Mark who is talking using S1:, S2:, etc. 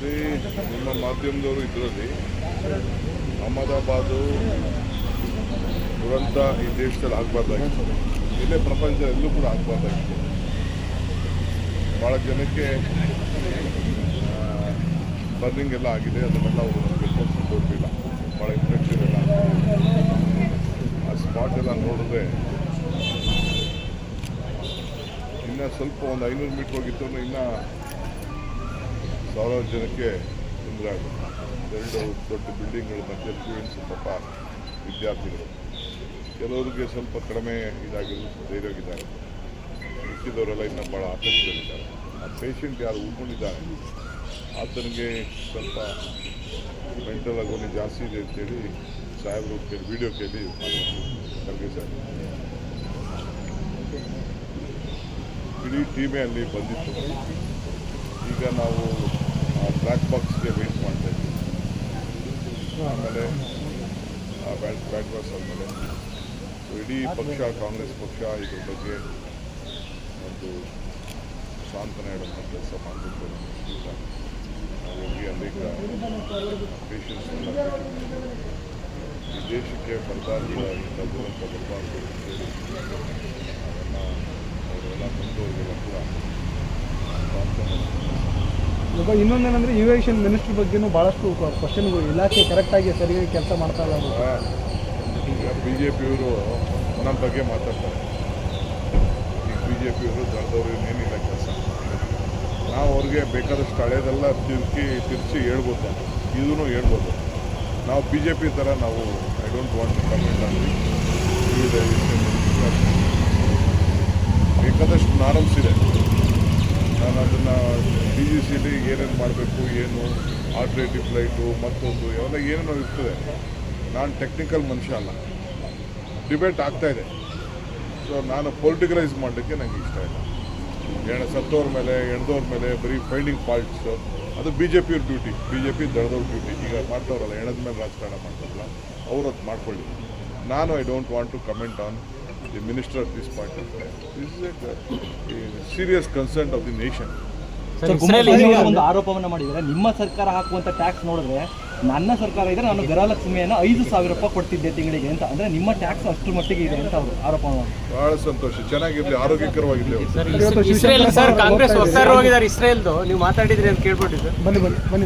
S1: ಶ್ರೀ ನಿಮ್ಮ ಮಾಧ್ಯಮದವರು ಇದರಲ್ಲಿ ಅಹಮದಾಬಾದು ದುರಂತ ಈ ದೇಶದಲ್ಲಿ ಆಗಬಾರ್ದಾಗಿತ್ತು. ಇಲ್ಲೇ ಪ್ರಪಂಚ ಎಲ್ಲೂ ಕೂಡ ಆಗಬಾರ್ದಾಗಿತ್ತು. ಭಾಳ ಜನಕ್ಕೆ ಬರ್ನಿಂಗ್ ಎಲ್ಲ ಆಗಿದೆ, ಅದನ್ನೆಲ್ಲ ಅವರು ನಮಗೆ ತೋರಿಸಿಲ್ಲ ಭಾಳ ಇನ್ಫೆಕ್ಷನ್ ಎಲ್ಲ ಆ ಸ್ಪಾಟ್ ಎಲ್ಲ ನೋಡಿದ್ರೆ ಇನ್ನು ಸ್ವಲ್ಪ ಒಂದು ಐನೂರು ಮೀಟ್ರ್ ಹೋಗಿತ್ತು ಇನ್ನೂ ಸಾವಿರಾರು ಜನಕ್ಕೆ ತೊಂದರೆ ಆಗುತ್ತೆ ಎರಡು ದೊಡ್ಡ ಬಿಲ್ಡಿಂಗ್ಗಳು ಮಧ್ಯೆ ಸ್ಟೂಡೆಂಟ್ಸ್ ಪಾಪ ವಿದ್ಯಾರ್ಥಿಗಳು. ಕೆಲವರಿಗೆ ಸ್ವಲ್ಪ ಕಡಿಮೆ ಇದಾಗಿರೋದು ಧೈರ್ಯವಾಗಿದ್ದಾರೆ ಮಿಕ್ಕಿದವರೆಲ್ಲ ಇನ್ನೂ ಭಾಳ ಆತಂಕದಲ್ಲಿದ್ದಾರೆ ಆ ಪೇಷಂಟ್ ಯಾರು ಉಳ್ಕೊಂಡಿದ್ದಾರೆ? ಆತನಿಗೆ ಸ್ವಲ್ಪ ಮೆಂಟಲ್ ಆಗೋನಿ ಜಾಸ್ತಿ ಇದೆ ಅಂತೇಳಿ ಸಾಹೇಬರು ಕೇಳಿ ವಿಡಿಯೋ ಕೇಳಿ ಖರ್ಗೆ ಸರ್. ಇಡೀ ಟೀಮೇ ಅಲ್ಲಿ ಬಂದಿತ್ತು. ಈಗ ನಾವು ಬ್ಲ್ಯಾಕ್ ಬಾಕ್ಸ್ಗೆ ವೇಟ್ ಮಾಡ್ತಾ ಇದ್ದೀವಿ. ಆಮೇಲೆ ಬ್ಯಾಟ್ ಬ್ಯಾಟ್ ಬಾಕ್ಸ್ ಆದಮೇಲೆ ಇಡೀ ಪಕ್ಷ, ಕಾಂಗ್ರೆಸ್ ಪಕ್ಷ ಇದ್ರ ಬಗ್ಗೆ ಒಂದು ಸಾಂತ್ವನ ಹೇಳುವಂಥ ಕೆಲಸ ಮಾಡಬೇಕು ಹೋಗಿ ಅನೇಕ ಪೇಷನ್ಸ್ ದೇಶಕ್ಕೆ ಬರಬಾರ್ದು ಇಂಥ ದುರಂತ ಬರಬಾರ್ದು ಅಂತೇಳಿ ನಾವೆಲ್ಲ ಅವರೆಲ್ಲ ಬಂದವರಿಗೆಲ್ಲ ಕೂಡ ಸಾಂತ್ವನ
S2: ಇವಾಗ ಇನ್ನೊಂದೇನಂದ್ರೆ ಇವಿಯೇಷನ್ ಮಿನಿಸ್ಟ್ರಿ ಬಗ್ಗೆನೂ ಭಾಳಷ್ಟು ಕ್ವಶನ್ಗಳು ಇಲಾಖೆ ಕರೆಕ್ಟಾಗಿ ಸರಿಯಾಗಿ ಕೆಲಸ ಮಾಡ್ತಾ ಇಲ್ಲ.
S1: ಈಗ ಬಿ ಜೆ ಪಿಯವರು ನಮ್ಮ ಬಗ್ಗೆ ಮಾತಾಡ್ತಾರೆ. ಈಗ ಬಿ ಜೆ ಪಿಯವರು ದಳದವ್ರು ಏನಿಲ್ಲ ಕೆಲಸ. ನಾವು ಅವ್ರಿಗೆ ಬೇಕಾದಷ್ಟು ಹಳೆಯದೆಲ್ಲ ತಿರುಗಿ ತಿರುಚಿ ಹೇಳ್ಬೋದು. ಇದೂ ಹೇಳ್ಬೋದು. ನಾವು ಬಿ ಜೆ ಪಿ ಥರ ನಾವು I don't want to comment ಆಗಲಿ ಬೇಕಾದಷ್ಟು ನಾರಮ್ಸ್ ಇದೆ. ನಾನು ಅದನ್ನು ಡಿ ಜಿ ಸಿ ಡಿ ಏನೇನು ಮಾಡಬೇಕು, ಏನು ಆಲ್ಟ್ರೇಟಿವ್ ಫ್ಲೈಟು ಮತ್ತೊಂದು, ಎಲ್ಲ ಏನೇನೋ ಇರ್ತದೆ. ನಾನು ಟೆಕ್ನಿಕಲ್ ಮನುಷ್ಯ ಅಲ್ಲ. ಡಿಬೇಟ್ ಇದೆ. ಸೊ ನಾನು ಪೊಲಿಟಿಕಲೈಸ್ ಮಾಡಲಿಕ್ಕೆ ನನಗೆ ಇಷ್ಟ ಇಲ್ಲ. ಎಣ ಸತ್ತೋರ ಮೇಲೆ ಎಣ್ದೋರ ಮೇಲೆ, ಬರೀ ಫೈಂಡಿಂಗ್ ಫಾಲ್ಟ್ಸ್ ಅದು ಬಿ ಜೆ ಪಿಯವ್ರ ಡ್ಯೂಟಿ ಬಿ ಜೆ ಪಿ ದಳದವ್ರ ಡ್ಯೂಟಿ ಈಗ ಮಾಡ್ತವ್ರಲ್ಲ ಎಣದ ಮೇಲೆ ರಾಜಕಾರಣ ಮಾಡ್ತಾರಲ್ಲ ಅವ್ರು ಅದು ಮಾಡ್ಕೊಳ್ಳಿ. ನಾನು I don't want to comment on the minister of this point of time. This is serious a of the nation
S3: the nation. ಒಂದು ಆರೋಪವನ್ನ ಮಾಡಿದರೆ ನಿಮ್ಮ ಸರ್ಕಾರ ಹಾಕುವಂತ ಟ್ಯಾಕ್ಸ್ ನೋಡಿದ್ರೆ ನನ್ನ ಸರ್ಕಾರ ಇದ್ರೆ ನಾನು ಗೃಹಲಕ್ಷ್ಮಿಯನ್ನು ಐದು ಸಾವಿರ ರೂಪಾಯಿ ಕೊಡ್ತಿದ್ದೆ ತಿಂಗಳಿಗೆ ಅಂತ. ಅಂದ್ರೆ ನಿಮ್ಮ ಟ್ಯಾಕ್ಸ್ ಅಷ್ಟು ಮಟ್ಟಿಗೆ ಇದೆ ಅಂತ ಅವರು ಆರೋಪ
S1: ಬಹಳ ಸಂತೋಷ. ಚೆನ್ನಾಗಿರ್ಲಿ ಆರೋಗ್ಯಕರವಾಗಿರ್ಲಿ
S4: ಇಸ್ರೇಲ್ ಸರ್ ಕಾಂಗ್ರೆಸ್ ಇಸ್ರೇಲ್ದು ನೀವು ಮಾತಾಡಿದ್ರಿ ಅಂತ ಕೇಳ್ಬಿಟ್ಟಿದ್ದೆ
S2: ಬನ್ನಿ ಬನ್ನಿ ಬನ್ನಿ.